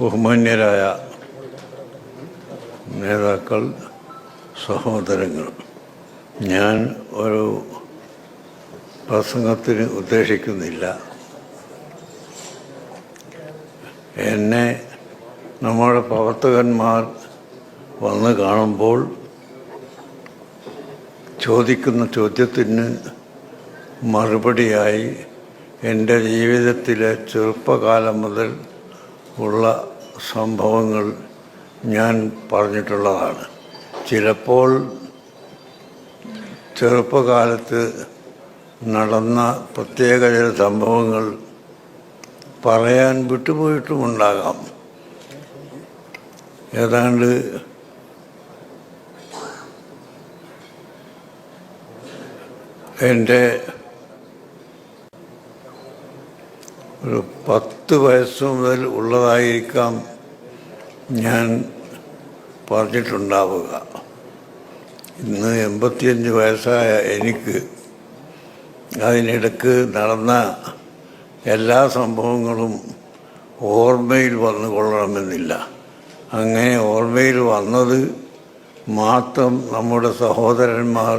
ബഹുമാന്യരായ നേതാക്കൾ സഹോദരങ്ങൾ ഞാൻ ഒരു പ്രസംഗത്തിന് ഉദ്ദേശിക്കുന്നില്ല. എന്നെ നമ്മുടെ പ്രവർത്തകന്മാർ വന്ന് കാണുമ്പോൾ ചോദിക്കുന്ന ചോദ്യത്തിന് മറുപടിയായി എന്റെ ജീവിതത്തിലെ ചെറുപ്പകാലം മുതൽ ഉള്ള സംഭവങ്ങൾ ഞാൻ പറഞ്ഞിട്ടുള്ളതാണ്. ചിലപ്പോൾ ചെറുപ്പകാലത്ത് നടന്ന പ്രത്യേക ചില സംഭവങ്ങൾ പറയാൻ വിട്ടുപോയിട്ടുമുണ്ടാകാം. ഏതാണ്ട് എന്റെ ഒരു പത്ത് വയസ്സ് മുതൽ ഉള്ളതായിരിക്കാം ഞാൻ പറഞ്ഞിട്ടുണ്ടാവുക. ഇന്ന് എൺപത്തിയഞ്ച് വയസ്സായ എനിക്ക് അതിനിടക്ക് നടന്ന എല്ലാ സംഭവങ്ങളും ഓർമ്മയിൽ വന്നു കൊള്ളണമെന്നില്ല. അങ്ങനെ ഓർമ്മയിൽ വന്നത് മാത്രം നമ്മുടെ സഹോദരന്മാർ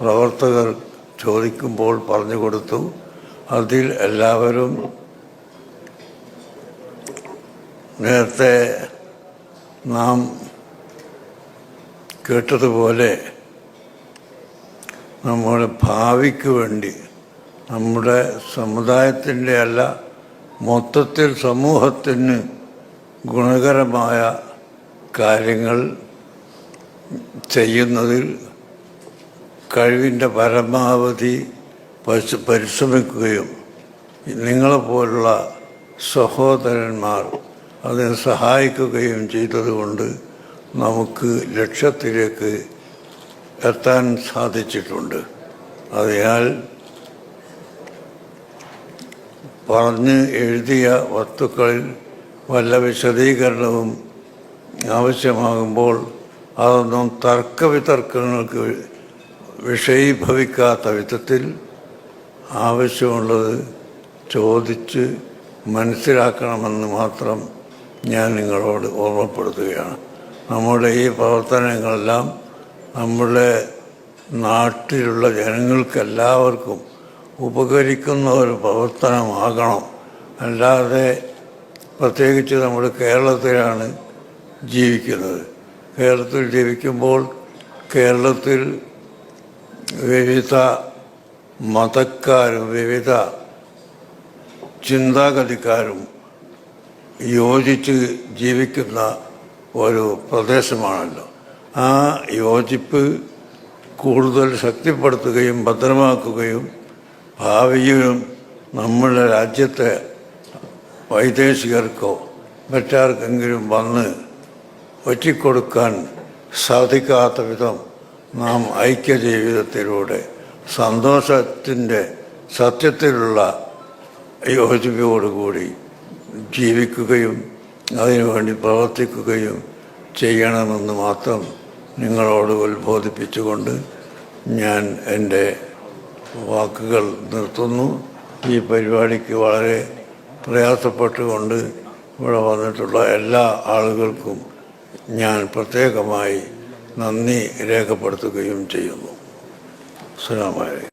പ്രവർത്തകർ ചോദിക്കുമ്പോൾ പറഞ്ഞു കൊടുത്തു. അതിൽ എല്ലാവരും നേരത്തെ നാം കേട്ടതുപോലെ നമ്മുടെ ഭാവിക്ക് വേണ്ടി നമ്മുടെ സമുദായത്തിന്റെ അല്ല മൊത്തത്തിൽ സമൂഹത്തിന് ഗുണകരമായ കാര്യങ്ങൾ ചെയ്യുന്നതിൽ കഴിവിന്റെ പരമാവധി പരിശ്രമിക്കുകയും നിങ്ങളെപ്പോലുള്ള സഹോദരന്മാർ അതിനെ സഹായിക്കുകയും ചെയ്തതുകൊണ്ട് നമുക്ക് ലക്ഷ്യത്തിലേക്ക് എത്താൻ സാധിച്ചിട്ടുണ്ട്. അതിനാൽ പറഞ്ഞ് എഴുതിയ വസ്തുക്കളിൽ വല്ല വിശദീകരണവും ആവശ്യമാകുമ്പോൾ അതൊന്നും തർക്കവിതർക്കങ്ങൾക്ക് വിഷയീഭവിക്കാത്ത വിധത്തിൽ ആവശ്യമുള്ളത് ചോദിച്ച് മനസ്സിലാക്കണമെന്ന് മാത്രം ഞാൻ നിങ്ങളോട് ഓർമ്മപ്പെടുത്തുകയാണ്. നമ്മുടെ ഈ പ്രവർത്തനങ്ങളെല്ലാം നമ്മുടെ നാട്ടിലുള്ള ജനങ്ങൾക്കെല്ലാവർക്കും ഉപകരിക്കുന്ന ഒരു പ്രവർത്തനമാകണം. അല്ലാതെ പ്രത്യേകിച്ച് നമ്മൾ കേരളത്തിലാണ് ജീവിക്കുന്നത്. കേരളത്തിൽ ജീവിക്കുമ്പോൾ കേരളത്തിൽ വിവിധ മതക്കാരും വിവിധ ചിന്താഗതിക്കാരും യോജിച്ച് ജീവിക്കുന്ന ഒരു പ്രദേശമാണല്ലോ. ആ യോജിപ്പ് കൂടുതൽ ശക്തിപ്പെടുത്തുകയും ഭദ്രമാക്കുകയും ഭാവിയിലും നമ്മുടെ രാജ്യത്തെ വൈദേശികർക്കോ മറ്റാർക്കെങ്കിലും വന്ന് ഒറ്റിക്കൊടുക്കാൻ സാധിക്കാത്ത വിധം നാം ഐക്യ ജീവിതത്തിലൂടെ സന്തോഷത്തിന്റെ സത്യത്തിലുള്ള യോജിപ്പോടുകൂടി ജീവിക്കുകയും അതിനുവേണ്ടി പ്രവർത്തിക്കുകയും ചെയ്യണമെന്ന് മാത്രം നിങ്ങളോട് ഉത്ബോധിപ്പിച്ചുകൊണ്ട് ഞാൻ എന്റെ വാക്കുകൾ നിർത്തുന്നു. ഈ പരിപാടിക്ക് വളരെ പ്രയാസപ്പെട്ടുകൊണ്ട് ഇവിടെ വന്നിട്ടുള്ള എല്ലാ ആളുകൾക്കും ഞാൻ പ്രത്യേകമായി നന്ദി രേഖപ്പെടുത്തുകയും ചെയ്യുന്നു. Selamun Aleyküm.